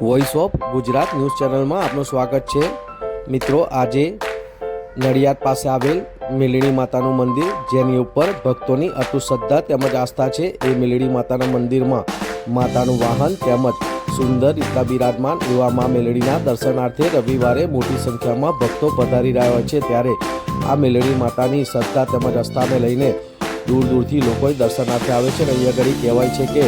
Voice of Gujarat news ચેનલમાં આપનું સ્વાગત છે. મિત્રો, આજે નડિયાદ પાસે આવેલ મેલડી માતાનું મંદિર, જેની ઉપર ભક્તોની અતુટ શ્રદ્ધા તેમજ આસ્થા છે, એ મેલડી માતાના મંદિરમાં માતાનું વાહન તેમજ સુંદર રીતના બિરાજમાન એવા મા મેલડીના દર્શનાર્થે રવિવારે મોટી સંખ્યામાં ભક્તો પધારી રહ્યા છે. ત્યારે આ મેલડી માતાની શ્રદ્ધા તેમજ આસ્થાને લઈને દૂર દૂરથી લોકોએ દર્શનાર્થે આવે છે અને અહીંયા ઘડી કહેવાય છે કે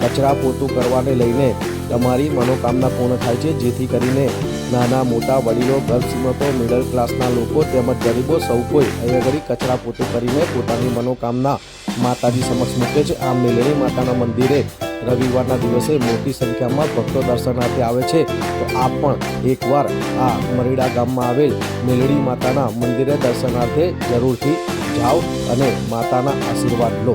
કચરા પોતું કરવાને લઈને તમારી મનોકામના પૂર્ણ થાય છે, જેથી કરીને નાના મોટા વડીલો, ઘર શ્રીમતો મિડલ ક્લાસના લોકો તેમજ ગરીબો સૌ કોઈ અહીંયા કચરા પોતું કરીને પોતાની મનોકામના માતાજી સમક્ષ મૂકે છે. આ મેલડી માતાના મંદિરે રવિવારના દિવસે મોટી સંખ્યામાં ભક્તો દર્શનાર્થે આવે છે. તો આપ પણ એકવાર આ મરીડા ગામમાં આવેલ મેલડી માતાના મંદિરે દર્શનાર્થે જરૂરથી જાઓ અને માતાના આશીર્વાદ લો.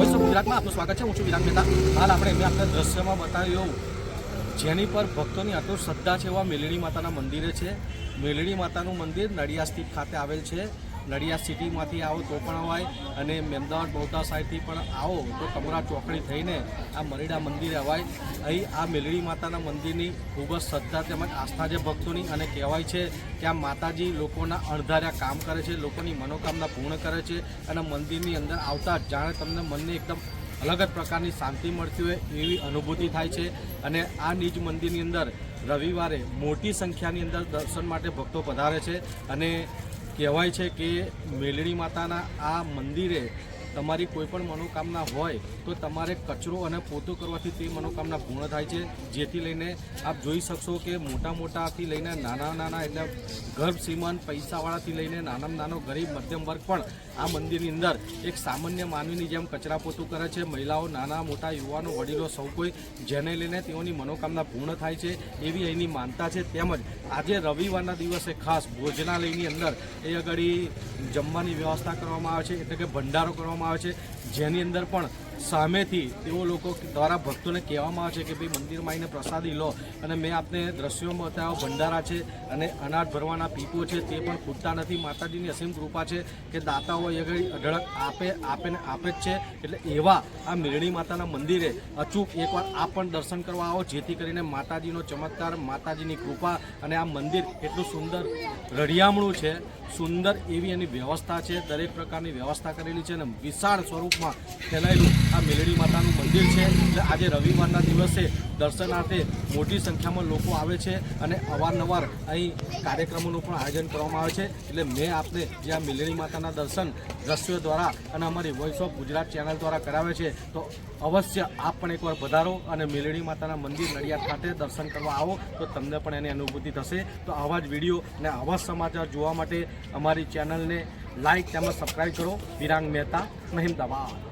વોઇસ ઓફ ગુજરાતમાં આપનું સ્વાગત છે. હું છું વિરાટ મહેતા. હાલ આપણે મેં આપણે દ્રશ્યમાં બતાવ્યું એવું. જેની પર ભક્તોની અતુટ શ્રદ્ધા છે એવા મેલડી માતાના મંદિરે છે. મેલડી માતાનું મંદિર નડિયા સ્થિત ખાતે આવેલ છે. નડિયાદ સિટીમાંથી આવો તો પણ અવાય અને અમદાવાદ બહુતા સાઈડથી પણ આવો તો કમરા ચોકડી થઈને આ મરીડા મંદિરે અવાય. અહીં આ મેલડી માતાના મંદિરની ખૂબ જ શ્રદ્ધા તેમજ આસ્થા છે ભક્તોની અને કહેવાય છે કે આ માતાજી લોકોના અણધાર્યા કામ કરે છે, લોકોની મનોકામના પૂર્ણ કરે છે અને મંદિરની અંદર આવતા જ જાણે તમને મનને એકદમ અલગ જ પ્રકારની શાંતિ મળતી હોય એવી અનુભૂતિ થાય છે. અને આ નિજ મંદિરની અંદર રવિવારે મોટી સંખ્યાની અંદર દર્શન માટે ભક્તો પધારે છે અને કહેવાય છે કે મેલડી માતાના આ મંદિરે તમારી કોઈ પણ મનોકામના હોય તો તમારે કચરો અને પોતો કરવાથી તે મનોકામના પૂર્ણ થાય છે. જેથી લઈને આપ જોઈ શકશો કે મોટા મોટાથી લઈને નાના નાના એટલે ગર્ભ શ્રીમંત પૈસાવાળાથી લઈને નાનામાં નાનો ગરીબ મધ્યમ વર્ગ પણ આ મંદિરની અંદર એક સામાન્ય માનવીની જેમ કચરા પોતું કરે છે. મહિલાઓ, નાના, મોટા, યુવાનો, વડીલો સૌ કોઈ જેને લઈને તેઓની મનોકામના પૂર્ણ થાય છે એવી અહીંની માનતા છે. તેમજ આજે રવિવારના દિવસે ખાસ ભોજનાલયની અંદર એ આગળ જમવાની વ્યવસ્થા કરવામાં આવે છે. એટલે કે ભંડારો કરવામાં આવે છે. જેની અંદર પણ સામેથી તેઓ લોકો દ્વારા ભક્તોને કહેવામાં આવે છે કે ભાઈ મંદિરમાં આવીને પ્રસાદી લો. અને મેં આપને દ્રશ્યોમાં બતાવ્યો, ભંડારા છે અને અનાજ ભરવાના પીપો છે, તે પણ ખૂટતા નથી. માતાજીની અસીમ કૃપા છે કે દાતાઓ આગળ અઢળક આપે આપે ને આપે જ છે. એટલે એવા આ મેરણી માતાના મંદિરે અચૂક એકવાર આપ પણ દર્શન કરવા આવો, જેથી કરીને માતાજીનો ચમત્કાર, માતાજીની કૃપા અને આ મંદિર એટલું સુંદર રળિયામણું છે, સુંદર એવી એની વ્યવસ્થા છે, દરેક પ્રકારની વ્યવસ્થા કરેલી છે અને વિશાળ સ્વરૂપમાં ફેલાયેલું આ મેલડી માતાનું મંદિર છે. એટલે આજે રવિવારના દિવસે દર્શનાર્થે મોટી સંખ્યામાં લોકો આવે છે અને અવારનવાર અહીં કાર્યક્રમોનું પણ આયોજન કરવામાં આવે છે. એટલે મેં આપને જે આ મેલડી માતાના દર્શન દ્રશ્યો દ્વારા અને અમારી વોઇસ ઓફ ગુજરાત ચેનલ દ્વારા કરાવે છે, તો અવશ્ય આપ પણ એકવાર પધારો અને મેલડી માતાના મંદિર નડિયાદ ખાતે દર્શન કરવા આવો, તો તમને પણ એની અનુભૂતિ થશે. તો આવા જ વીડિયો અને આવા સમાચાર જોવા માટે અમારી ચેનલને લાઈક તેમજ સબસ્ક્રાઈબ કરો. વિરાંગ મહેતા મહિમદાબાદ